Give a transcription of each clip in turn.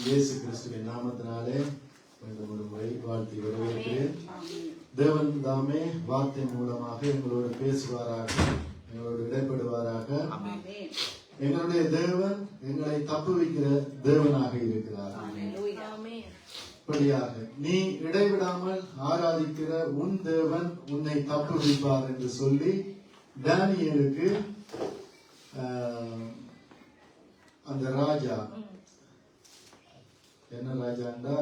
இயேசு கிறிஸ்துவின் நாமத்தினாலே மீண்டும் ஒரு முறை வாழ்த்தி வரவேற்கிறேன் தேவன் தாமே வார்த்தை மூலமாக எங்களோடு பேசுவாராக எங்களோடு இடைப்படுவாராக. எங்களுடைய தேவன் எங்களை தப்புவிக்கிற தேவனாக இருக்கிறார். இப்படியாக நீ இடைவிடாமல் ஆராதிக்கிற உன் தேவன் உன்னை தப்புவிப்பார் என்று சொல்லி தானியலுக்கு ஆஹ், அந்த ராஜா என்ன ராஜாண்டா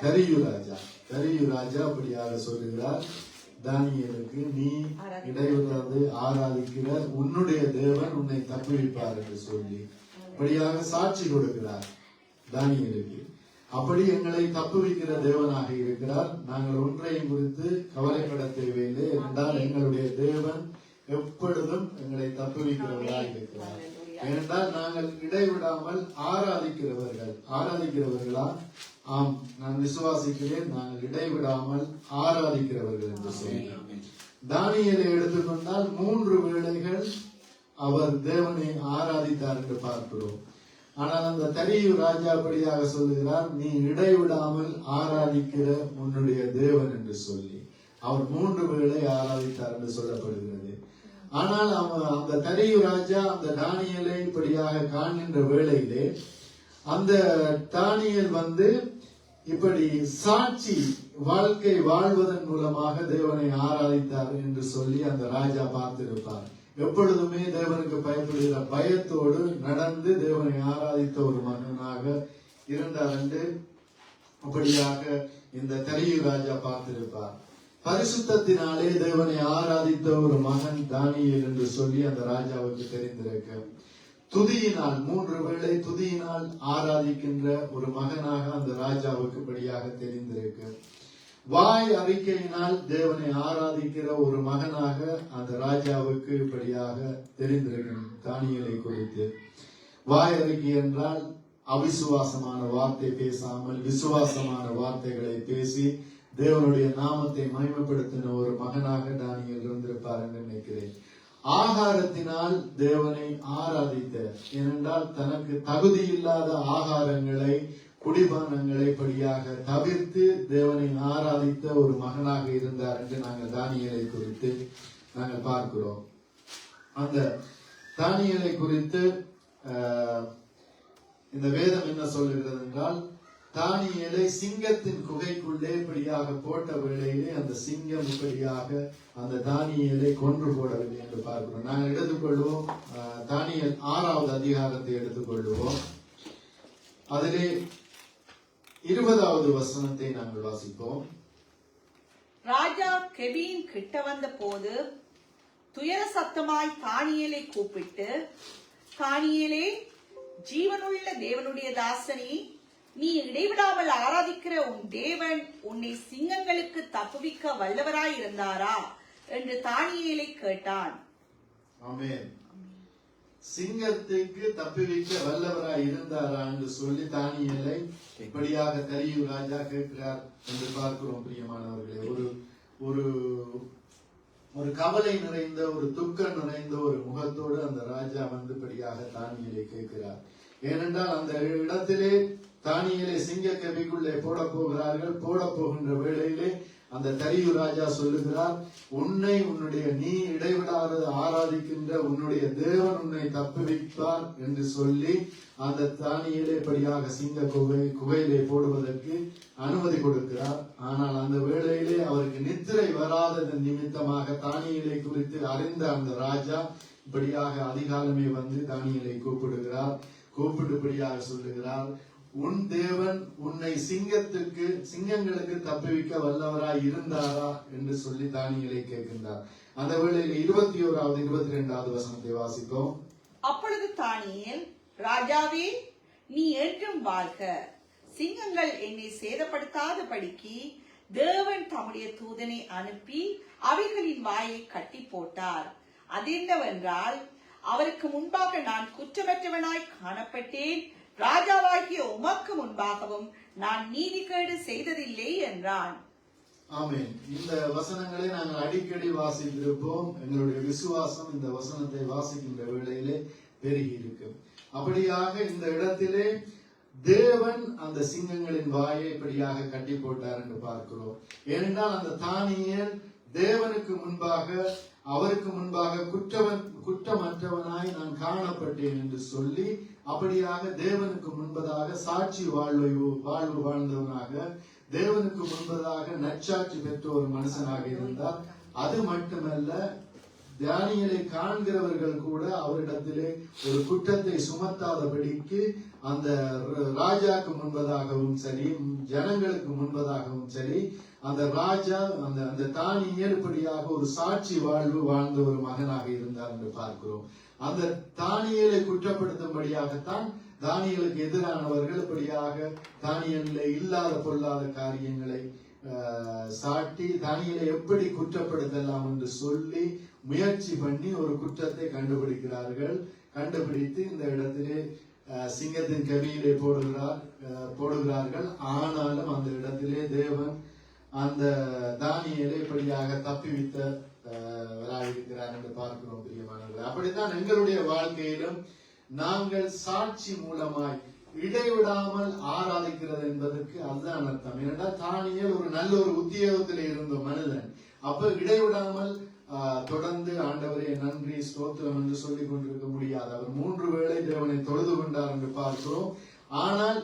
கரியு ராஜா. கரியு ராஜா அப்படியாக சொல்லுகிறார் தானியலுக்கு நீ இடைவிடாது ஆராதிக்கிற உன்னுடைய தேவன் உன்னை தப்புவிப்பார் என்று சொல்லி அப்படியாக சாட்சி கொடுக்கிறார் தானியலுக்கு. அப்படி எங்களை தப்புவிக்கிற தேவனாக இருக்கிறார். நாங்கள் ஒன்றையும் குறித்து கவலைப்பட தேவையில்லை என்றால் எங்களுடைய தேவன் எப்பொழுதும் எங்களை தப்புவிக்கிறவராக இருக்கிறார். ஏனென்றால் நாங்கள் இடைவிடாமல் ஆராதிக்கிறவர்கள். ஆராதிக்கிறவர்களா? ஆம் நான் விசுவாசிக்கிறேன். நாங்கள் இடைவிடாமல் ஆராதிக்கிறவர்கள் என்று சொல்கிறேன் தானியலை எடுத்துக்கொண்டால் மூன்று வேளைகள் அவர் தேவனை ஆராதித்தார் என்று பார்க்கிறோம். ஆனால் அந்த தரியு ராஜா அப்படியாக சொல்லுகிறார் நீ இடைவிடாமல் ஆராதிக்கிற உன்னுடைய தேவன் என்று சொல்லி. அவர் மூன்று வேளை ஆராதித்தார் என்று சொல்லப்படுகிறது. ஆனால் அவன் அந்த தரியு ராஜா அந்த தானியலை இப்படியாக காண்கின்ற வேளையிலே அந்த தானியல் வந்து இப்படி சாட்சி வாழ்க்கை வாழ்வதன் மூலமாக தேவனை ஆராதித்தார் என்று சொல்லி அந்த ராஜா பார்த்திருப்பார். எப்பொழுதுமே தேவனுக்கு பயப்படுகிற பயத்தோடு நடந்து தேவனை ஆராதித்த ஒரு மகனாக இரண்டாண்டு அப்படியாக இந்த தரியு ராஜா பார்த்திருப்பார். பரிசுத்தத்தினாலே தேவனை ஆராதித்த ஒரு மகன் தானியல் என்று சொல்லி அந்த ராஜாவுக்கு தெரிந்திருக்க. துதியினால் மூன்று வேளை துதியினால் ஆராதிக்கின்ற ஒரு மகனாக அந்த ராஜாவுக்கு படியாக தெரிந்திருக்க. வாய் அறிக்கையினால் தேவனை ஆராதிக்கிற ஒரு மகனாக அந்த ராஜாவுக்கு இப்படியாக தெரிந்திருக்கும் தானியலை குறித்து. வாய் அறிக்கை என்றால் அவிசுவாசமான வார்த்தை பேசாமல் விசுவாசமான வார்த்தைகளை பேசி தேவனுடைய நாமத்தை மகிமைப்படுத்தின ஒரு மகனாக தானியல் இருந்திருப்பார் என்று நினைக்கிறேன். ஆகாரத்தினால் தேவனை ஆராதித்த ஏனென்றால் தனக்கு தகுதி இல்லாத ஆகாரங்களை குடிபானங்களை படியாக தவிர்த்து தேவனை ஆராதித்த ஒரு மகனாக இருந்தார் என்று நாங்கள் தானியலை குறித்து நாங்கள் பார்க்கிறோம். அந்த தானியலை குறித்து ஆஹ், இந்த வேதம் என்ன சொல்லுகிறது என்றால் தானியலை சிங்கத்தின் குகைக்குள்ளே இப்படியாக போட்ட வேளையிலே அந்த சிங்கம் இப்படியாக அந்த தானியலை கொன்று போடவில்லை என்று பார்க்கிறோம். நாங்கள் எடுத்துக்கொள்வோம். தானியல் ஆறாவது அதிகாரத்தை எடுத்துக்கொள்வோம். அதிலே இருபதாவது வசனத்தை நாங்கள் வாசிப்போம். ராஜா கெபின் கிட்ட வந்த போது துயர சத்தமாய் தானியலை கூப்பிட்டு தானியலே ஜீவனுள்ள தேவனுடைய தாசனி நீ இடைவிடாமல் ஆராதிக்கிற உன் தேவன் உன்னை சிங்கங்களுக்கு தப்புவிக்க வல்லவராய் இருந்தாரா என்று தானியலை கேட்டான். சிங்கத்துக்கு தப்புவிக்க வல்லவராய் இருந்தாரா என்று சொல்லி தானியலை இப்படியாக தெரியும் ராஜா கேட்கிறார் என்று பார்க்கிறோம் பிரியமானவர்களே. ஒரு ஒரு ஒரு கவலை நிறைந்த ஒரு துக்கம் நிறைந்த ஒரு முகத்தோடு அந்த ராஜா வந்து படியாக தானியலை கேட்கிறார். ஏனென்றால் அந்த இடத்திலே தானியலை சிங்க கவிக்குள்ளே போட போகிறார்கள் போட போகின்ற வேளையிலே அந்த தரியு ராஜா சொல்லுகிறார் உன்னை உன்னுடைய நீ இடைவிடாத ஆராதிக்கின்ற உன்னுடைய தேவன் உன்னை தப்புவிப்பார் என்று சொல்லி அந்த தானியலே படியாக சிங்க குகை குகையிலே போடுவதற்கு அனுமதி கொடுக்கிறார். ஆனால் அந்த வேளையிலே அவருக்கு நித்திரை வராததன் நிமித்தமாக தானியலை குறித்து அறிந்த அந்த ராஜா இப்படியாக அதிகாலமே வந்து தானியலை கூப்பிடுகிறார். கூப்பிட்டுபடியாக சொல்லுகிறார் உன் தேவன் உன்னை சிங்கத்துக்கு சிங்கங்களுக்கு தப்புவிக்க வல்லவராய் இருந்தாரா என்று சொல்லி தானியலை கேட்கின்றார். அந்த வேளையில் இருபத்தி ஓராவது இருபத்தி ரெண்டாவது வசனத்தை வாசிப்போம். அப்பொழுது தானியல் ராஜாவே நீ என்றும் வாழ்க. சிங்கங்கள் என்னை சேதப்படுத்தாத படிக்கு தேவன் தம்முடைய தூதனை அனுப்பி அவைகளின் வாயை கட்டி போட்டார். அது என்னவென்றால் அவருக்கு முன்பாக நான் குற்றமற்றவனாய் காணப்பட்டேன் ராஜாவாகிய உமக்கு முன்பாகவும் நான் நீதிக்கேடு செய்ததில்லை என்றான். ஆமேன். இந்த வசனங்களை நாங்கள் அடிக்கடி வாசித்திருப்போம். எங்களுடைய விசுவாசம் இந்த வசனத்தை வாசிக்கின்ற வேளையிலே பெருகி இருக்கும். அப்படியாக இந்த இடத்திலே தேவன் அந்த சிங்கங்களின் வாயை இப்படியாக கட்டி போட்டார் என்று பார்க்கிறோம். ஏனென்றால் அந்த தானியல் தேவனுக்கு முன்பாக அவருக்கு முன்பாக குற்றவன் குற்றமற்றவனாய் நான் காணப்பட்டேன் என்று சொல்லி அப்படியாக தேவனுக்கு முன்பதாக சாட்சி வாழ்வை வாழ்வு வாழ்ந்தவனாக தேவனுக்கு முன்பதாக நற்சாட்சி பெற்ற ஒரு மனுஷனாக இருந்தார். அது மட்டுமல்ல தியானிகளை காண்கிறவர்கள் கூட அவரிடத்திலே ஒரு குற்றத்தை சுமத்தாதபடிக்கு அந்த ராஜாக்கு முன்பதாகவும் சரி ஜனங்களுக்கு முன்பதாகவும் சரி அந்த ராஜா அந்த அந்த தானி ஏற்படியாக ஒரு சாட்சி வாழ்வு வாழ்ந்த ஒரு மகனாக இருந்தார் என்று பார்க்கிறோம். அந்த தானியலை குற்றப்படுத்தும்படியாகத்தான் தானியலுக்கு எதிரானவர்கள் இப்படியாக தானியல்ல இல்லாத பொல்லாத காரியங்களை ஆஹ், சாட்டி தானியலை எப்படி குற்றப்படுத்தலாம் என்று சொல்லி முயற்சி பண்ணி ஒரு குற்றத்தை கண்டுபிடிக்கிறார்கள். கண்டுபிடித்து இந்த இடத்திலே சிங்கத்தின் கவியிலே போடுகிறார் போடுகிறார்கள். ஆனாலும் அந்த இடத்திலே தேவன் அந்த தானியலை இப்படியாக தப்பிவித்த இருக்கிறார் என்று பார்க்கிறோம் பிரியமானவர்கள் அப்படித்தான் எங்களுடைய வாழ்க்கையிலும் நாங்கள் சாட்சி மூலமாய் இடைவிடாமல் ஆராதிக்கிறது என்பதற்கு அதுதான் அர்த்தம். ஏனென்றால் தானியல் ஒரு நல்ல ஒரு உத்தியோகத்தில் இருந்த மனிதன். அப்ப இடைவிடாமல் ஆஹ், தொடர்ந்து ஆண்டவரே நன்றி ஸ்தோத்திரம் என்று சொல்லிக் கொண்டிருக்க முடியாது. அவர் மூன்று வேளை தேவனை தொழுது கொண்டார் என்று பார்க்கிறோம். ஆனால்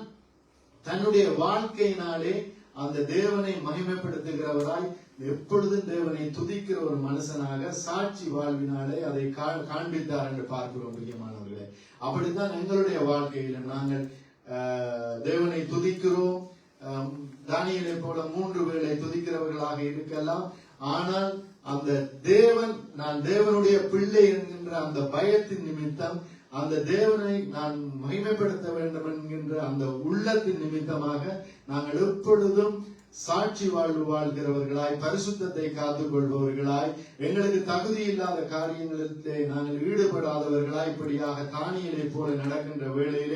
தன்னுடைய வாழ்க்கையினாலே அந்த தேவனை மகிமைப்படுத்துகிறவராய் எப்பொழுதும் தேவனை துதிக்கிற ஒரு மனுஷனாக சாட்சி வாழ்வினாலே அதை காண்பித்தார் என்று பார்க்கிறோம் முக்கியமானவர்களே அப்படித்தான் எங்களுடைய வாழ்க்கையில நாங்கள் தேவனை துதிக்கிறோம். தானியலை போல மூன்று வேளை துதிக்கிறவர்களாக இருக்கலாம். ஆனால் அந்த தேவன் நான் தேவனுடைய பிள்ளை என்கின்ற அந்த பயத்தின் நிமித்தம் அந்த தேவனை நான் மகிமைப்படுத்த வேண்டும் என்கின்ற அந்த உள்ளத்தின் நிமித்தமாக நாங்கள் எப்பொழுதும் சாட்சி வாழ்வு வாழ்கிறவர்களாய் பரிசுத்தத்தை காத்துக் கொள்பவர்களாய் எங்களுக்கு தகுதி இல்லாத காரியங்களிலே நாங்கள் ஈடுபடாதவர்களாய் இப்படியாக தானியலை போல நடக்கின்ற வேளையில்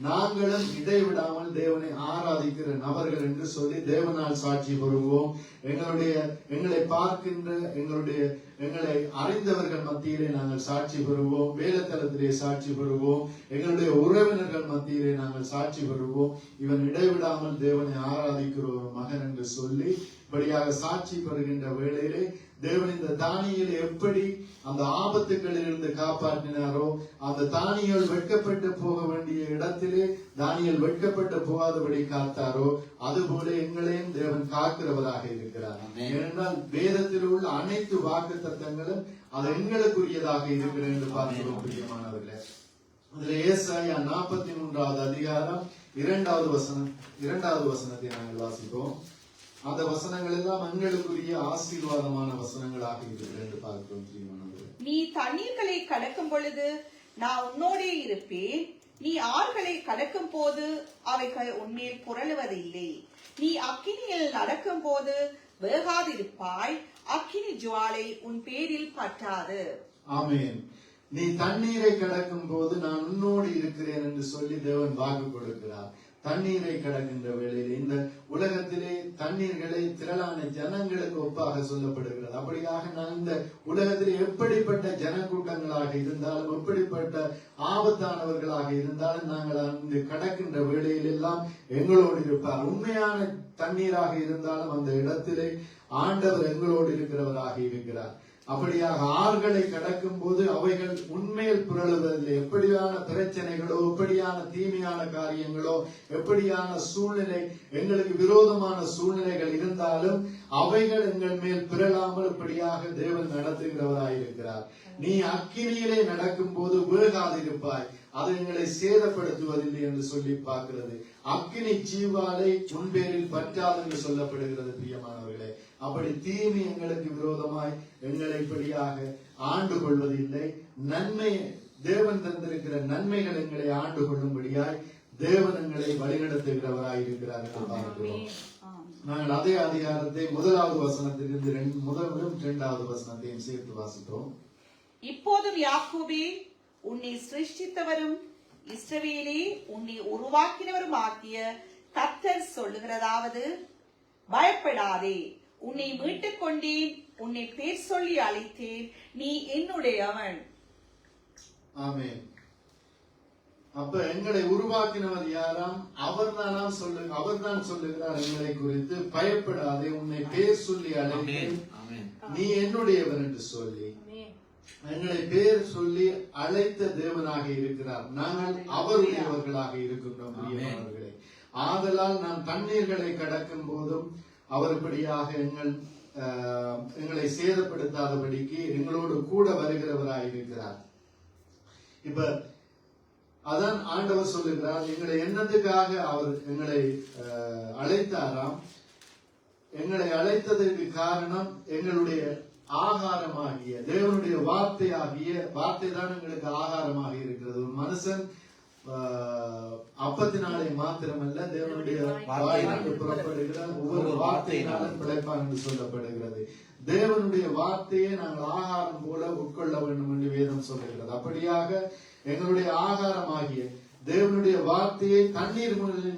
நாங்களும் இடைவிடாமல் தேவனை ஆராதிக்கிற நபர்கள் என்று சொல்லி தேவனால் சாட்சி பெறுவோம் எங்களுடைய எங்களை பார்க்கின்ற எங்களுடைய எங்களை அறிந்தவர்கள் மத்தியிலே நாங்கள் சாட்சி பெறுவோம் வேலைத்தளத்திலே சாட்சி பெறுவோம் எங்களுடைய உறவினர்கள் மத்தியிலே நாங்கள் சாட்சி பெறுவோம் இவன் இடைவிடாமல் தேவனை ஆராதிக்கிற ஒரு மகன் என்று சொல்லி இப்படியாக சாட்சி பெறுகின்ற வேளையிலே தேவன் இந்த தானியலை எப்படி அந்த ஆபத்துகளில் இருந்து காப்பாற்றினாரோ அந்த தானியல் வெட்கப்பட்டு போக வேண்டிய இடத்திலே தானியல் வெட்கப்பட்டு போகாதபடி காத்தாரோ அதுபோல எங்களையும் தேவன் காக்கிறவராக இருக்கிறார். ஏனென்றால் வேதத்தில் உள்ள அனைத்து வாக்கு தத்தங்களும் அது எங்களுக்குரியதாக இருக்கிறது என்று பார்க்கிறோம் பிரியமானவர்களே. அதுல ஏசாயா நாற்பத்தி மூன்றாவது அதிகாரம் இரண்டாவது வசனம் இரண்டாவது வசனத்தை நாங்கள் வாசிப்போம். அந்த வசனங்கள் எல்லாம் எங்களுக்குரிய ஆசீர்வாதமான வசனங்களாக இருக்கிறது என்று பார்க்கிறோம் பிரியமானவர்களே நீ தண்ணீர்களை கடக்கும் பொழுது நான் உன்னோடே இருப்பேன். நீ ஆறுகளை கடக்கும் போது அவைகள் உன்மேல் புரளுவதில்லை. நீ அக்கினியில் நடக்கும் போது வேகாதிருப்பாய். அக்கினி ஜுவாலை உன் பேரில் பற்றாது ஆமென். நீ தண்ணீரை கடக்கும் போது நான் உன்னோடு இருக்கிறேன் என்று சொல்லி தேவன் வாக்கு கொடுக்கிறார். தண்ணீரை கடக்கின்ற வேளையில் இந்த உலகத்திலே தண்ணீர்களை திரளான ஜனங்களுக்கு ஒப்பாக சொல்லப்படுகிறது. அப்படியாக நான் இந்த உலகத்திலே எப்படிப்பட்ட ஜனக்கூட்டங்களாக இருந்தாலும் எப்படிப்பட்ட ஆபத்தானவர்களாக இருந்தாலும் நாங்கள் அங்கு கடக்கின்ற வேளையில் எல்லாம் எங்களோடு இருப்பார். உண்மையான தண்ணீராக இருந்தாலும் அந்த இடத்திலே ஆண்டவர் எங்களோடு இருக்கிறவராக இருக்கிறார். அப்படியாக ஆறுகளை கடக்கும் போது அவைகள் உண்மையில் புரளுவதில்லை. எப்படியான பிரச்சனைகளோ எப்படியான தீமையான காரியங்களோ எப்படியான சூழ்நிலை எங்களுக்கு விரோதமான சூழ்நிலைகள் இருந்தாலும் அவைகள் எங்கள் மேல் பிறழாமல் இப்படியாக தேவன் நடத்துகிறவராயிருக்கிறார். நீ அக்கினியிலே நடக்கும் போது விழுகாதிருப்பாய். அது எங்களை சேதப்படுத்துவதில்லை என்று சொல்லி பார்க்கிறது. அக்கினி ஜீவாலை உன்பேரில் பற்றாது என்று சொல்லப்படுகிறது பிரியமானவர் அப்படி தீமை எங்களுக்கு விரோதமாய் எங்களை இப்படியாக ஆண்டு கொள்வதில்லை. நன்மை தேவன் தந்திருக்கிற நன்மைகள் எங்களை ஆண்டு கொள்ளும்படியாய் தேவன் எங்களை வழிநடத்துகிறவராய் இருக்கிறார் என்று பார்க்கிறோம். ஆம். நாங்கள் அதே அதிகாரத்தை முதலாவது வசனத்திலிருந்து முதலும் இரண்டாவது வசனத்தையும் சேர்த்து வாசித்தோம். இப்போதும் யாக்கோபே உன்னை சிருஷ்டித்தவரும் இஸ்ரவேலே உன்னை உருவாக்கினவரும் ஆக்கிய கர்த்தர் சொல்லுகிறதாவது பயப்படாதே. உன்னை மீட்டுக் கொண்டேன் உன்னை பேர் சொல்லி அழைத்தேன் நீ என்னுடையவன் ஆமென். அப்ப எங்களை உருவாக்கினவர் யாராம்? அவர் தானாம் சொல்லு அவர் தான் சொல்லுகிறார் எங்களை குறித்து. பயப்படாதே உன்னை பேர் சொல்லி அழைத்து ஆமென் ஆமென். நீ என்னுடையவர் என்று சொல்லி. எங்களை பேர் சொல்லி அழைத்த தேவனாக இருக்கிறார். நாங்கள் அவருடையவர்களாக இருக்கின்றோம் ஆதலால் நாம் தண்ணீர்களை கடக்கும் போதும் அவர் எங்கள் எங்களை சேதப்படுத்தாதபடிக்கு எங்களோடு கூட வருகிறவராய் இருக்கிறார். இப்ப அதான் ஆண்டவர் சொல்லுகிறார் எங்களை என்னத்துக்காக அவர் எங்களை அழைத்தாராம்? எங்களை அழைத்ததற்கு காரணம் எங்களுடைய ஆகாரமாகிய தேவனுடைய வார்த்தையாகிய வார்த்தை தான் எங்களுக்கு ஆகாரமாக இருக்கிறது. ஒரு மனுஷன் அப்பத்தினாலே மாத்திரமல்ல தேவனுடைய வாயிலிருந்து புறப்படுகிற ஒவ்வொரு வார்த்தையினாலும் பிழைப்பான் என்று சொல்லப்படுகிறது. தேவனுடைய வார்த்தையை நாங்கள் ஆகாரம் போல உட்கொள்ள வேண்டும் என்று வேதம் சொல்லுகிறது. அப்படியாக எங்களுடைய ஆகாரமாகிய தேவனுடைய வார்த்தையை தண்ணீர்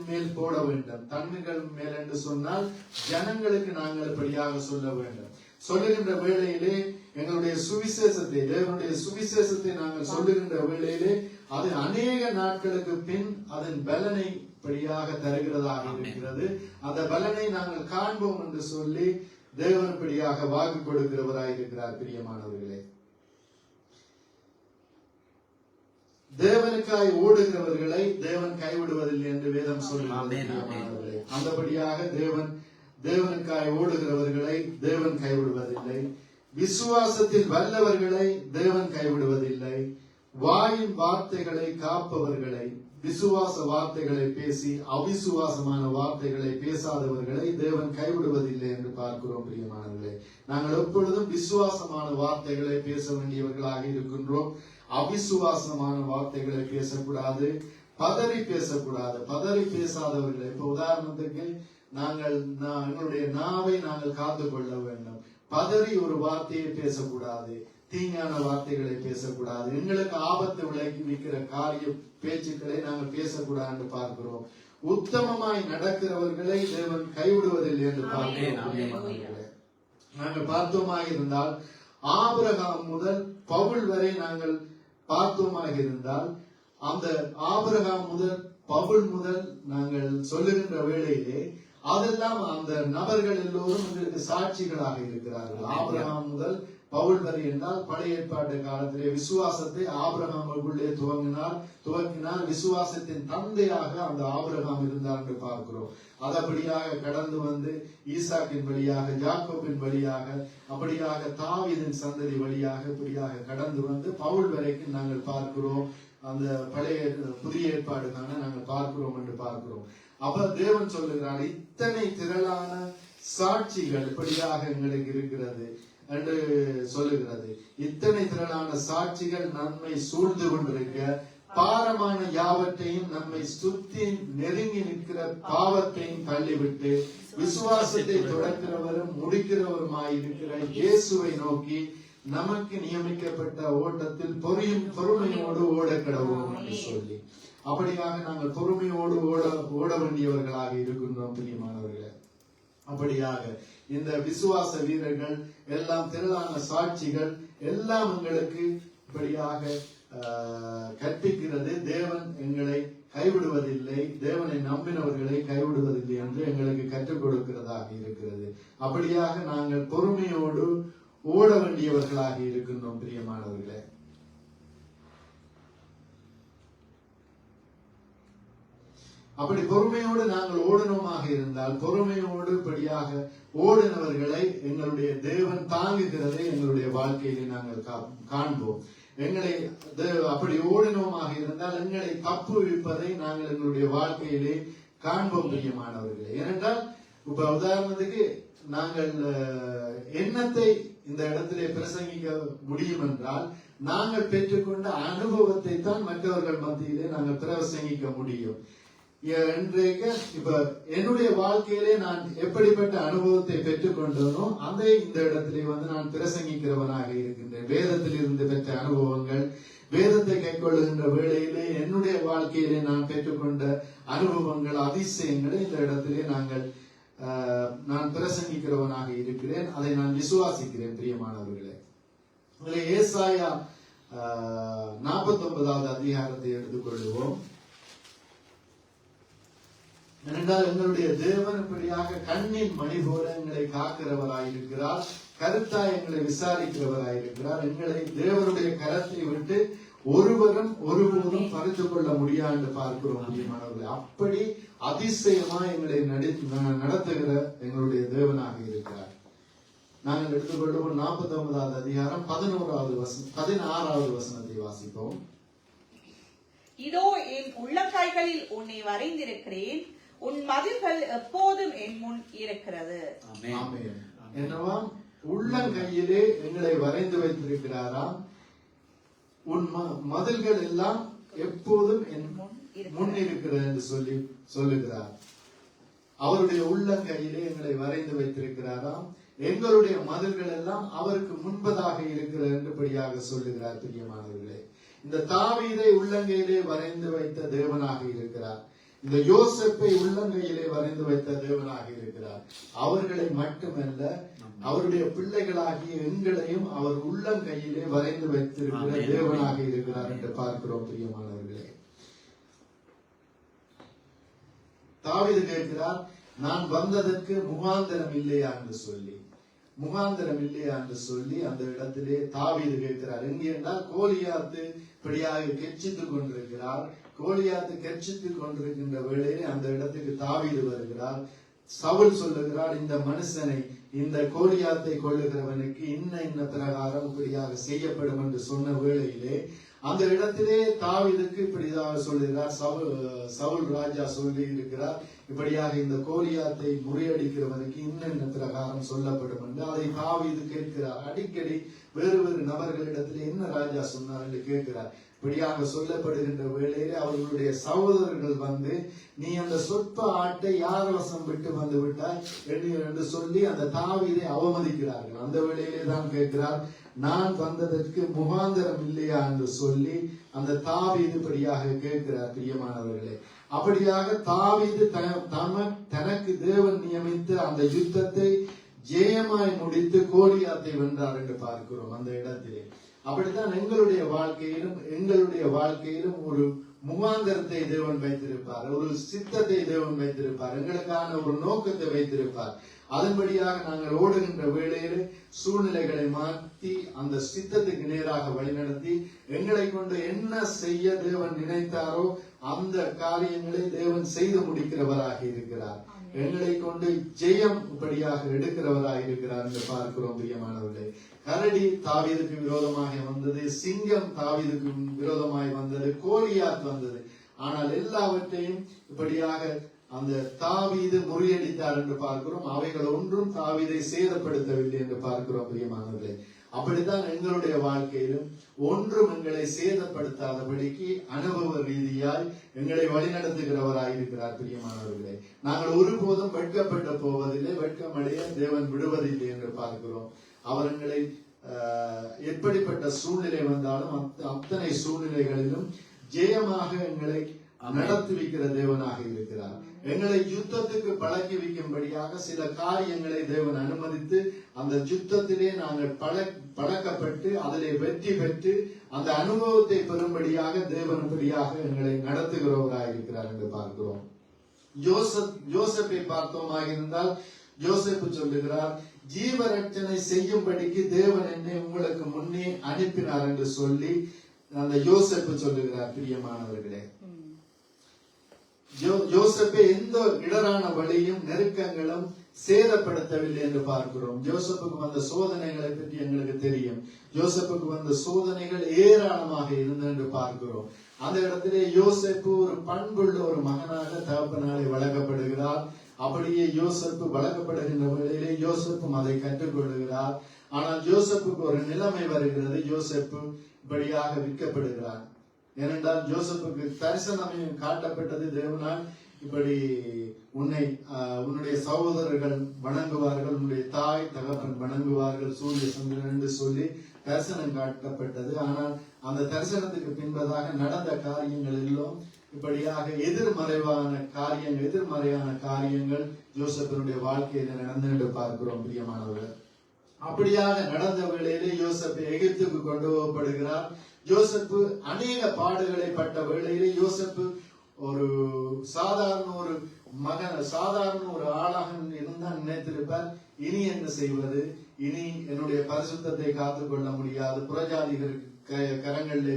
மேல் போட வேண்டும். தண்ணீர்கள் மேல் என்று சொன்னால் ஜனங்களுக்கு நாங்கள் இப்படியாக சொல்ல வேண்டும். சொல்லுகின்ற வேளையிலே எங்களுடைய சுவிசேஷத்தை தேவனுடைய சுவிசேஷத்தை நாங்கள் சொல்லுகின்ற வேளையிலே அது அநேக நாட்களுக்கு பின் அதன் பலனை படியாக தருகிறதாக இருக்கிறது. அந்த பலனை நாங்கள் காண்போம் என்று சொல்லி தேவன் படியாக வாக்கு கொடுக்கிறவராய் இருக்கிறார் பிரியமானவர்களே. தேவனுக்காய் ஓடுகிறவர்களை தேவன் கைவிடுவதில்லை என்று வேதம் சொல்லுகிறது. அந்தபடியாக தேவன் தேவனுக்காய் ஓடுகிறவர்களை தேவன் கைவிடுவதில்லை. விசுவாசத்தில் வல்லவர்களை தேவன் கைவிடுவதில்லை. வாயின் வார்த்தைகளை காப்பவர்களை விசுவாச வார்த்தைகளை பேசி அவிசுவாசமான வார்த்தைகளை பேசாதவர்களை தேவன் கைவிடுவதில்லை என்று பார்க்கிறோம் பிரியமானவர்களே. நாங்கள் எப்பொழுதும் விசுவாசமான வார்த்தைகளை பேச வேண்டியவர்களாக இருக்கின்றோம். அவிசுவாசமான வார்த்தைகளை பேசக்கூடாது பதறி பேசக்கூடாது. பதறி பேசாதவர்கள் இப்ப உதாரணத்துக்கு நாங்கள் எங்களுடைய நாவை நாங்கள் காத்து கொள்ள வேண்டும். பதறி ஒரு வார்த்தையை பேசக்கூடாது. தீங்கான வார்த்தைகளை பேசக்கூடாது. எங்களுக்கு ஆபத்து விளைவிக்கிற வைக்கிற காரிய பேச்சுக்களை நாங்கள் பேசக்கூடாது என்று பார்க்கிறோம். உத்தமமாய் நடக்கிறவர்களை தேவன் கைவிடுவதில்லை என்று பார்க்கிறோம். நாங்கள் பார்த்தோமாக இருந்தால் ஆபிரகாம் முதல் பவுல் வரை நாங்கள் பார்த்தோமாக இருந்தால் அந்த ஆபிரகாம் முதல் பவுல் முதல் நாங்கள் சொல்லுகின்ற வேளையிலே அதெல்லாம் அந்த நபர்கள் எல்லோரும் எங்களுக்கு சாட்சிகளாக இருக்கிறார்கள். ஆபிரகாம் முதல் பவுல் வரை என்றால் பழைய ஏற்பாட்டு காலத்திலே விசுவாசத்தை ஆபிரகாமுக்குள்ளே துவங்கினார். துவங்கினார். விசுவாசத்தின் தந்தையாக அந்த ஆபிரகாம் இருந்தார் என்று பார்க்கிறோம். அதபடியாக கடந்து வந்து ஈசாக்கின் வழியாக ஜாக்கோபின் வழியாக அப்படியாக தாவிதின் சந்ததி வழியாக இப்படியாக கடந்து வந்து பவுல் வரைக்கும் நாங்கள் பார்க்கிறோம். அந்த பழைய புதிய ஏற்பாடுக்கான நாங்கள் பார்க்கிறோம் என்று பார்க்கிறோம். அப்ப தேவன் சொல்லுகிறார் இத்தனை திரளான சாட்சிகள் இப்படியாக எங்களுக்கு இருக்கிறது. என்று சொல்லுகிறது. இத்தனை திரளான சாட்சிகள் நம்மை சூழ்ந்து கொண்டிருக்க பாரமான யாவற்றையும் நம்மை சுத்தி நெருங்கி நிற்கிற பாவத்தையும் தள்ளிவிட்டு விசுவாசத்தை தொடக்கிறவரும் முடிக்கிறவருமாயிருக்கிற இயேசுவை நோக்கி நமக்கு நியமிக்கப்பட்ட ஓட்டத்தில் பொறியும் பொறுமையோடு ஓட கிடவோம் என்று சொல்லி. அப்படியாக நாங்கள் பொறுமையோடு ஓட ஓட வேண்டியவர்களாக இருக்கின்றோம் பிரியமானவர்களே. அப்படியாக இந்த விசுவாச வீரர்கள் எல்லாம் திரளான சாட்சிகள் எல்லாம் எங்களுக்கு இப்படியாக ஆஹ், கற்பிக்கிறது. தேவன் எங்களை கைவிடுவதில்லை. தேவனை நம்பினவர்களை கைவிடுவதில்லை என்று எங்களுக்கு கற்றுக் கொடுக்கிறதாக இருக்கிறது. அப்படியாக நாங்கள் பொறுமையோடு ஓட வேண்டியவர்களாக இருக்கின்றோம் பிரியமானவர்களே. அப்படி பொறுமையோடு நாங்கள் ஓடணுமாக இருந்தால் பொறுமையோடு படியாக ஓடினவர்களை எங்களுடைய தேவன் தாங்குகிறதை எங்களுடைய வாழ்க்கையிலே நாங்கள் கா- காண்போம். எங்களை அப்படி ஓடினோமாக இருந்தால் எங்களை தப்புவிப்பதை நாங்கள் எங்களுடைய வாழ்க்கையிலே காண்போம் பிரியமானவர்களே. ஏனென்றால் இப்ப உதாரணத்துக்கு நாங்கள் எண்ணத்தை இந்த இடத்திலே பிரசங்கிக்க முடியும் என்றால் நாங்கள் பெற்றுக்கொண்ட அனுபவத்தை தான் மற்றவர்கள் மத்தியிலே நாங்கள் பிரசங்கிக்க முடியும். இன்றைக்கு இப்ப என்னுடைய வாழ்க்கையிலே நான் எப்படிப்பட்ட அனுபவத்தை பெற்றுக்கொண்டனோ அதை இந்த இடத்திலே வந்து நான் பிரசங்கிக்கிறவனாக இருக்கின்றேன். வேதத்தில் இருந்து பெற்ற அனுபவங்கள் வேதத்தை கைக்கொள்ளுகின்ற வேளையிலே என்னுடைய வாழ்க்கையிலே நான் பெற்றுக்கொண்ட அனுபவங்கள் அதிசயங்களை இந்த இடத்திலே நாங்கள் ஆஹ், நான் பிரசங்கிக்கிறவனாக இருக்கிறேன். அதை நான் விசுவாசிக்கிறேன் பிரியமானவர்களே. உங்களை ஏசாயா நாற்பத்தி ஒன்பதாவது அதிகாரத்தை எடுத்துக்கொள்வோம். ஏனென்றால் எங்களுடைய தேவன் இப்படியாக கண்ணின் மணி போல எங்களை காக்கிறவராயிருக்கிறார் கருத்தா எங்களை விசாரிக்கிறவராயிருக்கிறார். எங்களை தேவனுடைய கரத்தை விட்டு ஒருவரும் ஒருபோதும் பறித்து கொள்ள முடியாது பார்க்கிறோம் முடியுமானவர்களே அப்படி அதிசயமா எங்களை நடி- நடத்துகிற எங்களுடைய தேவனாக இருக்கிறார். நாங்கள் எடுத்துக்கொள்வோம் நாற்பத்தி ஒன்பதாவது அதிகாரம் பதினோராவது வசனம் பதினாறாவது வசனத்தை வாசிப்போம். இதோ என் உள்ளங்கைகளில் உன்னை வரைந்திருக்கிறேன். உன் மதில்கள் எப்போதும் என் முன் இருக்கிறது. என்னவாம் உள்ளங்கையிலே எங்களை வரைந்து வைத்திருக்கிறாராம். உன் ம- மதில்கள் எல்லாம் எப்போதும் என் முன் இருக்கிறது. என்று சொல்லி சொல்லுகிறார். அவருடைய உள்ளங்கையிலே எங்களை வரைந்து வைத்திருக்கிறாராம். எங்களுடைய மதில்கள் எல்லாம் அவருக்கு முன்பதாக இருக்கிறது என்றபடியாக சொல்லுகிறார் பிரியமானவர்களே. இந்த தாவீதை உள்ளங்கையிலே வரைந்து வைத்த தேவனாக இருக்கிறார். இந்த யோசேப்பை உள்ளங்கையிலே வரைந்து வைத்த தேவனாக இருக்கிறார். அவர்களை மட்டுமல்ல அவருடைய பிள்ளைகளாகிய எங்களையும் அவர் உள்ளங்கையிலே வரைந்து வைத்திருக்கிற. தேவனாக இருக்கிறார் என்று பார்க்கிறோம் பிரியமானவர்களே. தாவீது கேட்கிறார் நான் வந்ததற்கு முகாந்தரம் இல்லையா? என்று சொல்லி. முகாந்தரம் இல்லையா என்று சொல்லி அந்த இடத்திலே தாவீது கேட்கிறார். எங்கே என்றால் கோலியாத்து இப்படியாக கெர்ச்சித்துக் கொண்டிருக்கிறார். கோலியாத்து கெர்ச்சித்துக் கொண்டிருக்கின்ற வேளையிலே அந்த இடத்துக்கு தாவீது வருகிறார். சவுல் சொல்லுகிறார் இந்த மனுஷனை இந்த கோலியாத்தை கொள்ளுகிறவனுக்கு இன்ன இன்ன பிரகாரம் இப்படியாக செய்யப்படும் என்று சொன்ன வேளையிலே அந்த இடத்திலே தாவிதுக்கு இப்படியாக சொல்லுகிறார். சவுல் சவுல் ராஜா சொல்லி இருக்கிறார் இப்படியாக இந்த கோலியாத்தை முறியடிக்கிறவனுக்கு இன்னென்ன பிரகாரம் சொல்லப்படும் என்று. அதை தாவிது கேட்கிறார். அடிக்கடி வேறு வேறு நபர்களிடத்திலே என்ன ராஜா சொன்னார்? என்று கேட்கிறார். இப்படியாக சொல்லப்படுகின்ற வேளையிலே அவர்களுடைய சகோதரர்கள் வந்து நீ அந்த சொற்ப ஆட்டை யார் வசம் விட்டு வந்து விட்டாய்? என்று என்று சொல்லி அந்த தாவீதை அவமதிக்கிறார்கள். அந்த வேளையிலே தான் கேட்கிறார் நான் வந்ததற்கு முகாந்தரம் இல்லையா? என்று சொல்லி அந்த தாவீது படியாக கேட்கிறார் பிரியமானவர்களே. அப்படியாக தாவீது தனக்கு தேவன் நியமித்த அந்த யுத்தத்தை ஜெயமாய் முடித்து கோடியாத்தை வென்றார் என்று பார்க்கிறோம் அந்த இடத்திலே. அப்படித்தான் எங்களுடைய வாழ்க்கையிலும் எங்களுடைய வாழ்க்கையிலும் ஒரு முகாந்தரத்தை தேவன் வைத்திருப்பார். ஒரு சித்தத்தை தேவன் வைத்திருப்பார். எங்களுக்கான ஒரு நோக்கத்தை வைத்திருப்பார். அதன்படியாக நாங்கள் ஓடுகின்ற வேளையில் சூழ்நிலைகளை மாற்றி அந்த சித்தத்துக்கு நேராக வழிநடத்தி எங்களை கொண்டு என்ன செய்ய தேவன் நினைத்தாரோ அந்த காரியங்களை தேவன் செய்து முடிக்கிறவராக இருக்கிறார். எங்களை கொண்டு ஜெயம் இப்படியாக எடுக்கிறவராக இருக்கிறார் என்று பார்க்கிறோம் பிரியமானவர்களே. கரடி தாவீதுக்கு விரோதமாக வந்தது சிங்கம் தாவீதுக்கு விரோதமாய் வந்தது கோலியாத் வந்தது. ஆனால் எல்லாவற்றையும் இப்படியாக அந்த தாவீது முறியடித்தார் என்று பார்க்கிறோம். அவைகள் ஒன்றும் தாவீதை சேதப்படுத்தவில்லை என்று பார்க்கிறோம் பிரியமானவர்களே. அப்படித்தான் எங்களுடைய வாழ்க்கையிலும் ஒன்றும் எங்களை சேதப்படுத்தாதபடிக்கு அனுபவ ரீதியாய் எங்களை வழிநடத்துகிறவராய் இருக்கிறார் பிரியமானவர்களே. நாங்கள் ஒருபோதும் வெட்கப்பட்டு போவதில்லை வெட்கமடைய தேவன் விடுவதில்லை என்று பார்க்கிறோம். அவர் எங்களை ஆஹ், எப்படிப்பட்ட சூழ்நிலை வந்தாலும் அத்த- அத்தனை சூழ்நிலைகளிலும் ஜெயமாக எங்களை நடத்தி வைக்கிற தேவனாக இருக்கிறார். எங்களை யுத்தத்துக்கு பழக்கி வைக்கும்படியாக சில காரியங்களை தேவன் அனுமதித்து அந்த யுத்தத்திலே நாங்கள் பழ பழக்கப்பட்டு அதிலே வெற்றி பெற்று அந்த அனுபவத்தை பெறும்படியாக தேவன்படியாக எங்களை நடத்துகிறவராக இருக்கிறார் என்று பார்க்கிறோம். ஜோசப் யோசப்பை பார்த்தோமாக இருந்தால் ஜோசப் சொல்லுகிறார் ஜீவரட்சனை செய்யும்படிக்கு தேவன் என்னை உங்களுக்கு முன்னே அனுப்பினார் என்று சொல்லி அந்த யோசப்பு சொல்லுகிறார் பிரியமானவர்களே யோசப்பே எந்த இடரான வழியும் நெருக்கங்களும் சேதப்படுத்தவில்லை என்று பார்க்கிறோம். ஜோசப்புக்கு வந்த சோதனைகளை பற்றி எங்களுக்கு தெரியும். ஜோசப்புக்கு வந்த சோதனைகள் ஏராளமாக இருந்தது என்று பார்க்கிறோம். அந்த இடத்திலே யோசப்பு ஒரு பண்புள்ள ஒரு மகனாக தகப்பனாலே வழங்கப்படுகிறார். அப்படியே யோசப்பு வழங்கப்படுகின்ற வேளையிலே யோசப்பும் அதை கற்றுக்கொள்கிறார். ஆனால் ஜோசப்புக்கு ஒரு நிலைமை வருகிறது. யோசப்பு இப்படியாக விற்கப்படுகிறார். ஏனென்றால் ஜோசப்புக்கு தரிசனம் காட்டப்பட்டது தேவனால் இப்படி உன்னை உன்னுடைய சகோதரர்கள் வணங்குவார்கள் உன்னுடைய தாய் தகப்பன் வணங்குவார்கள் சூரிய சந்திரன் என்று சொல்லி தரிசனம் காட்டப்பட்டது. ஆனால் அந்த தரிசனத்துக்கு பின்பதாக நடந்த காரியங்கள் எல்லாம் இப்படியாக எதிர்மறைவான காரியங்கள் எதிர்மறையான காரியங்கள் ஜோசப்பினுடைய வாழ்க்கையில நடந்து என்று பார்க்கிறோம் பிரியமானவர்கள். அப்படியாக நடந்த வேளையிலே யோசப் எகிப்துக்கு கொண்டு போகப்படுகிறார். யோசப்பு அநேக பாடுகளை பட்ட வேளையிலே யோசப்பு ஒரு சாதாரண ஒரு மகன் சாதாரண ஒரு ஆளாக இருந்தால் நினைத்திருப்பார். இனி என்ன செய்வது? இனி என்னுடைய பரிசுத்தத்தை காத்துக்கொள்ள முடியாது. புறஜாதிகள் க-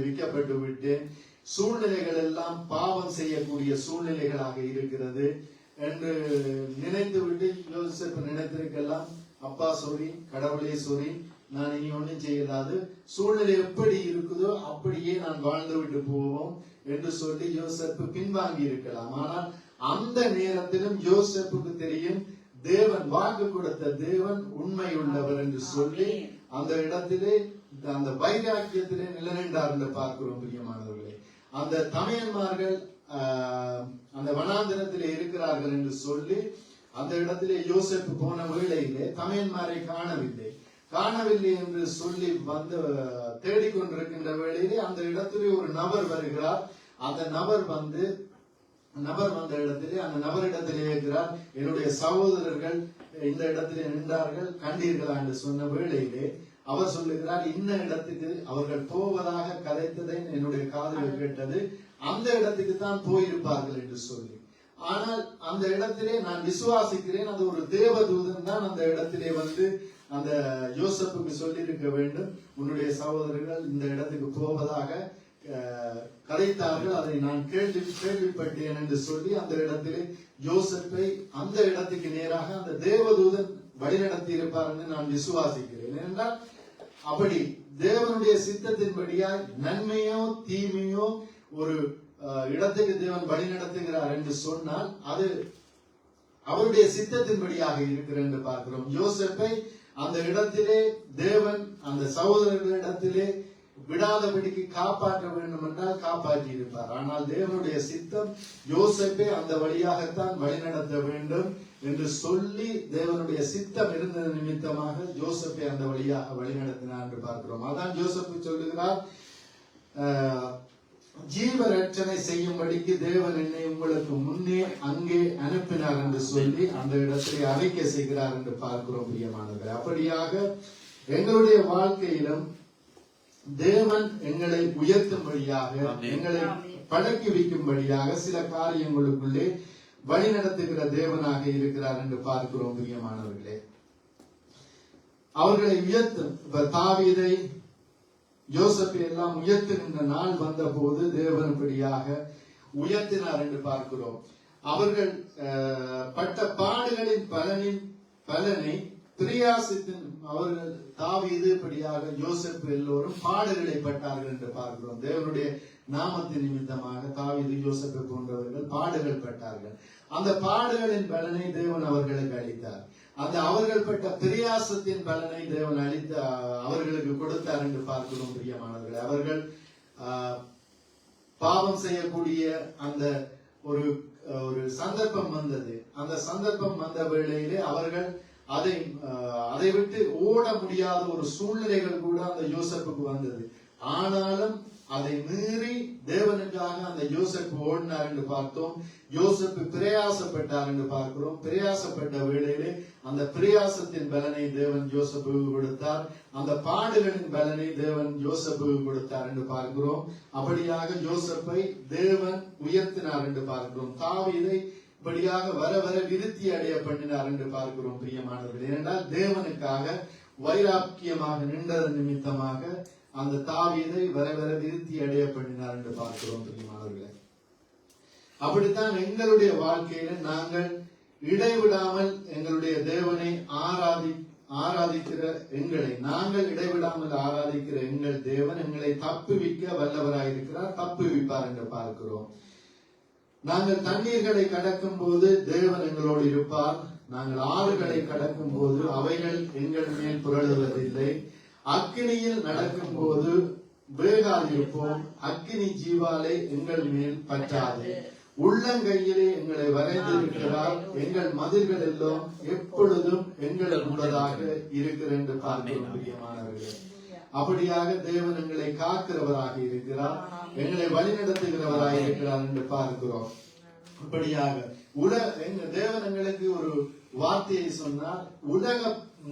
விற்கப்பட்டு விட்டு சூழ்நிலைகள் எல்லாம் பாவம் செய்யக்கூடிய சூழ்நிலைகளாக இருக்கிறது என்று நினைத்து விட்டு யோசிப்பு நினைத்திருக்கலாம். அப்பா சொல்லி கடவுளே சொல்லி நான் இனி ஒண்ணும் செய்யலாது சூழ்நிலை எப்படி இருக்குதோ அப்படியே நான் வாழ்ந்து விட்டு போவோம் என்று சொல்லி யோசப்பு பின்வாங்கி இருக்கலாம். ஆனால் அந்த நேரத்திலும் யோசப்புக்கு தெரியும் தேவன் வாக்கு கொடுத்த தேவன் உண்மை உள்ளவர் என்று சொல்லி அந்த இடத்திலே அந்த வைராக்கியத்திலே நிலநின்றார் என்று பார்க்கிறோம் பிரியமானவர்களே. அந்த தமையன்மார்கள் ஆஹ், அந்த வனாந்திரத்திலே இருக்கிறார்கள் என்று சொல்லி அந்த இடத்திலே யோசேப்பு போன வேளையிலே தமையன்மாரை காணவில்லை. காணவில்லை என்று சொல்லி வந்து தேடிக்கொண்டிருக்கின்ற வேளையிலே அந்த இடத்திலே ஒரு நபர் வருகிறார். அந்த நபர் வந்து நபர் வந்த இடத்திலே அந்த நபரிடத்திலே இருக்கிறார். என்னுடைய சகோதரர்கள் இந்த இடத்திலே நின்றார்கள் கண்டீர்களா? என்று சொன்ன வேளையிலே அவர் சொல்லுகிறார் இந்த இடத்துக்கு அவர்கள் போவதாக கதைத்ததை என்னுடைய காதில் கேட்டது. அந்த இடத்துக்கு தான் போயிருப்பார்கள் என்று சொல்லி. ஆனால் அந்த இடத்திலே நான் விசுவாசிக்கிறேன் அது ஒரு தேவதூதன் தான் அந்த இடத்திலே வந்து அந்த யோசப்புக்கு சொல்லியிருக்க வேண்டும். உன்னுடைய சகோதரர்கள் இந்த இடத்துக்கு போவதாக அஹ், கதைத்தார்கள். அதை நான் கேள்வி கேள்விப்பட்டேன் என்று சொல்லி அந்த இடத்திலே யோசப்பை அந்த இடத்துக்கு நேராக அந்த தேவதூதன் வழிநடத்தி இருப்பார் என்று நான் விசுவாசிக்கிறேன். ஏனென்றால் அப்படி தேவனுடைய சித்தத்தின்படியாய் நன்மையோ தீமையோ ஒரு அஹ், இடத்துக்கு தேவன் வழி நடத்துகிறார் என்று சொன்னால் அது அவருடைய சித்தத்தின்படியாக இருக்கிறேன் என்று பார்க்கிறோம். யோசப்பை அந்த இடத்திலே தேவன் அந்த சகோதரர்களிடத்திலே விடாதபடிக்கு காப்பாற்ற வேண்டும் என்றால் காப்பாற்றி இருப்பார் ஆனால் தேவனுடைய சித்தம் யோசப்பை அந்த வழியாகத்தான் வழிநடத்த வேண்டும் என்று சொல்லி தேவனுடைய சித்தம் இருந்த நிமித்தமாக ஜோசப்பை அந்த வழியாக வழிநடத்தினார் என்று பார்க்கிறோம். அதான் ஜோசப் சொல்லுகிறார் ஆஹ், ஜீவ ரட்சணை செய்யும்படிக்கு தேவன் என்னை உங்களுக்கு முன்னே அங்கே அனுப்பினார் என்று சொல்லி அந்த இடத்திலே அறிக்கை செய்கிறார் என்று பார்க்கிறோம் பிரியமானவர்களே அப்படியாக எங்களுடைய வாழ்க்கையிலும் தேவன் எங்களை உயர்த்தும்படியாக. எங்களை. பழக்கி வைக்கும்படியாக சில காரியங்களுக்குள்ளே வழி நடத்துகிற தேவனாக இருக்கிறார் என்று பார்க்கிறோம் பிரியமானவர்களே அவர்களை உயர்த்தும் இப்ப தாவீதை யோசப்பை எல்லாம் உயர்த்துகின்ற நாள் வந்த போது தேவனபடியாக உயர்த்தினார் என்று பார்க்கிறோம். அவர்கள் பட்ட பாடுகளின் பலனின் பலனை பிரியாசித்தின் அவர்கள் தாவி இதுபடியாக யோசிப்பு எல்லோரும் பாடுகளை பட்டார்கள் என்று பார்க்கிறோம். தேவனுடைய நாமத்தின் நிமித்தமாக தாவிது யோசப்பு போன்றவர்கள் பாடுகள் பட்டார்கள். அந்த பாடுகளின் பலனை தேவன் அவர்களுக்கு அளித்தார். அந்த அவர்கள் பட்ட பிரியாசத்தின் பலனை தேவன் அளித்த அவர்களுக்கு கொடுத்தார் என்று பார்க்கிறோம் பிரியமானவர்கள். அவர்கள் ஆஹ், பாவம் செய்யக்கூடிய அந்த ஒரு ஒரு சந்தர்ப்பம் வந்தது. அந்த சந்தர்ப்பம் வந்த வேளையிலே அவர்கள் அதை அதை விட்டு ஓட முடியாத ஒரு சூழ்நிலைகள் கூட அந்த யோசப்புக்கு வந்தது. ஆனாலும் அதை மீறி தேவனுக்காக அந்த யோசப்பு ஓடினார் என்று பார்த்தோம். யோசப்பு பிரயாசப்பட்டார் என்று பார்க்கிறோம். பிரயாசப்பட்ட வேளையிலே அந்த பிரயாசத்தின் பலனை தேவன் யோசப்புக்கு கொடுத்தார். அந்த பாடுகளின் பலனை தேவன் யோசப்புக்கு கொடுத்தார் என்று பார்க்கிறோம். அப்படியாக யோசப்பை தேவன் உயர்த்தினார் என்று பார்க்கிறோம். தாவிதை இப்படியாக வர வர விருத்தி அடைய பண்ணினார் என்று பார்க்கிறோம் பிரியமானவர்கள். ஏனென்றால் தேவனுக்காக வைராக்கியமாக நின்றது நிமித்தமாக அந்த தாவியதை வர வர விருத்தி அடைய பண்ணினார் என்று பார்க்கிறோம் பிரியமானவர்களே. அப்படித்தான் எங்களுடைய வாழ்க்கையில நாங்கள் இடைவிடாமல் எங்களுடைய தேவனை ஆராதி ஆராதிக்கிற எங்களை நாங்கள் இடைவிடாமல் ஆராதிக்கிற எங்கள் தேவன் எங்களை தப்புவிக்க வல்லவராயிருக்கிறார் தப்புவிப்பார் என்று பார்க்கிறோம். நாங்கள் தண்ணீர்களை கடக்கும் போது தேவன் எங்களோடு இருப்பார். நாங்கள் ஆறுகளை கடக்கும் போது அவைகள் எங்கள் மேல் புரளுவதில்லை. அக்னியில் நடக்கும் போது வேகாதிருப்போம் அக்னி ஜீவாலை எங்கள் மேல் பற்றாது. உள்ளங்கையிலே எங்களை வரைந்திருக்கிறார். எங்கள் மதில்கள் எல்லாம் எப்பொழுதும் எங்களுக்கு உள்ளதாக இருக்கிற என்று பார்க்கிறோம் பிரியமானவர்களே. அப்படியாக தேவன் எங்களை காக்கிறவராக இருக்கிறார். எங்களை வழிநடத்துகிறவராக இருக்கிறார் என்று பார்க்கிறோம். அப்படியாக உல எங்க தேவன் எங்களுக்கு ஒரு வார்த்தையை சொன்னால் உலக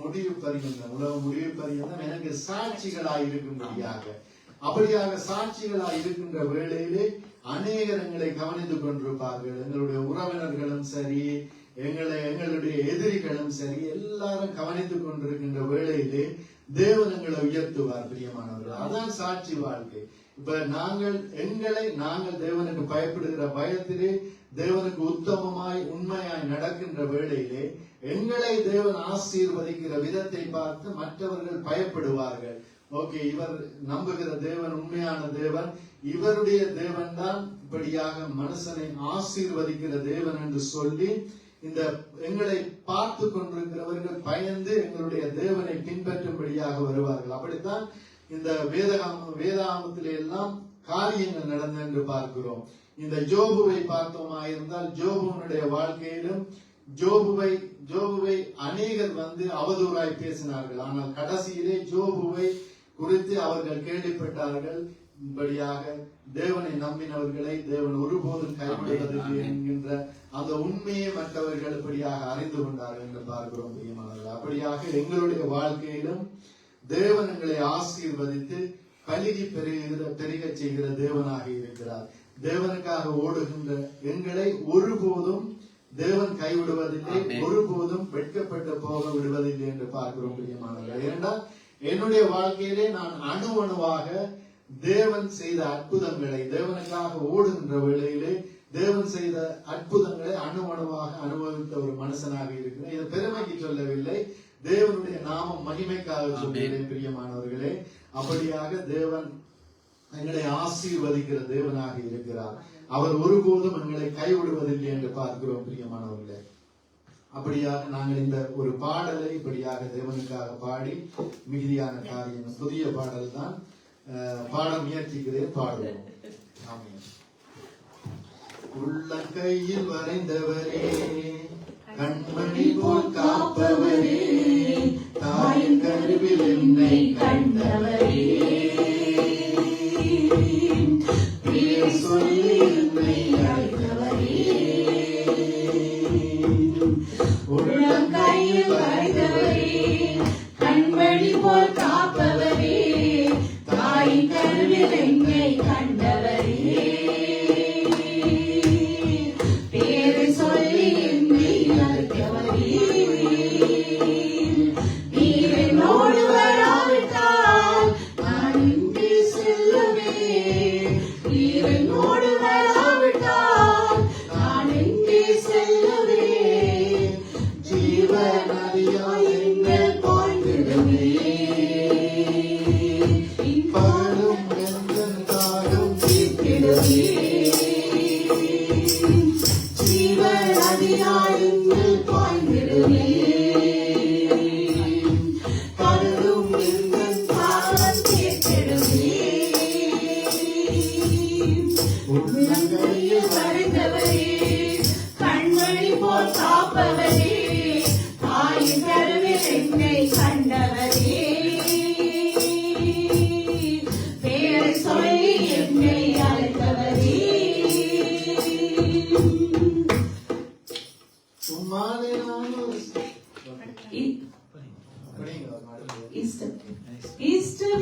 முடிவு பரிகந்தம் உலக முடிவு பரிகந்தம் எனக்கு சாட்சிகளாய் இருக்கும்படியாக. அப்படியாக சாட்சிகளாய் இருக்கின்ற வேளையிலே அநேகர் எங்களை கவனித்துக் கொண்டிருப்பார்கள். எங்களுடைய உறவினர்களும் சரி எங்களை எங்களுடைய எதிரிகளும் சரி எல்லாரும் கவனித்துக் கொண்டிருக்கின்ற வேளையிலே தேவன் எங்களை உயர்த்துவார் பிரியமானவர்கள். அதான் சாட்சி வாழ்க்கை. இப்ப நாங்கள் எங்களை நாங்கள் தேவனுக்கு பயப்படுகிற பயத்திலே தேவனுக்கு உத்தமமாய் உண்மையாய் நடக்கின்ற வேளையிலே எங்களை தேவன் ஆசீர்வதிக்கிற விதத்தை பார்த்து மற்றவர்கள் பயப்படுவார்கள். ஓகே இவர் நம்புகிற தேவன் உண்மையான தேவன் இவருடைய தேவன் தான் இப்படியாக மனுஷனை ஆசீர்வதிக்கிற தேவன் என்று சொல்லி இந்த எங்களை பார்த்து கொண்டிருக்கிறவர்கள் பயந்து எங்களுடைய தேவனை பின்பற்றும்படியாக வருவார்கள். அப்படித்தான் இந்த வேதகாம வேதாமத்திலே எல்லாம் காரியங்கள் நடந்த என்று பார்க்கிறோம். இந்த ஜோபுவை பார்த்தோமா இருந்தால் ஜோபுவனுடைய வாழ்க்கையிலும் ஜோபுவை ஜோபுவை அநேகர் வந்து அவதூறாய் பேசினார்கள். ஆனால் கடைசியிலே ஜோபுவை குறித்து அவர்கள் கேள்விப்பட்டார்கள். இப்படியாக தேவனை நம்பினவர்களை தேவன் ஒருபோதும் கைவிடுவதில்லை என்கின்ற அந்த உண்மையை மற்றவர்கள் இப்படியாக அறிந்து கொண்டார்கள் என்று பார்க்கிறோம் பிரியமானவர்கள். அப்படியாக எங்களுடைய வாழ்க்கையிலும் தேவன் எங்களை ஆசீர்வதித்து பலுகி பெருகிற பெருகச் செய்கிற தேவனாக இருக்கிறார். தேவனுக்காக ஓடுகின்ற எங்களை ஒருபோதும் தேவன் கைவிடுவதில்லை ஒருபோதும் வெட்கப்பட்டு போக விடுவதில்லை என்று பார்க்கிறோம் பிரியமானவர்கள். ஏனென்றால் என்னுடைய வாழ்க்கையிலே நான் அணு அணுவாக தேவன் செய்த அற்புதங்களை தேவனுக்காக ஓடுகின்ற வேளையிலே தேவன் செய்த அற்புதங்களை அணு அணுவாக அனுபவித்த ஒரு மனுஷனாக இருக்கிறேன். இது பெருமைக்கு சொல்லவில்லை. தேவனுடைய நாமம் மகிமைக்காக சொல்கிறேன் பிரியமானவர்களே. அப்படியாக தேவன் எங்களை ஆசீர்வதிக்கிற தேவனாக இருக்கிறார். அவர் ஒருபோதும் எங்களை கைவிடுவதில்லை என்று பார்க்கிறோம் பிரியமானவர்களே. அப்படியாக நாங்கள் இந்த ஒரு பாடலை இப்படியாக தேவனுக்காக பாடி மிகுதியான காரியம் புதிய பாடல் தான். பாட முயற்சிக்கிறேன் பாடுவோம். உள்ள கையில் வரைந்தவரே கண்மணி போல் காப்பவரே தாயின் கருவில் என்னை கண்டவரே. சொல்லி ഈസ്റ്റർ ഈസ്റ്റർ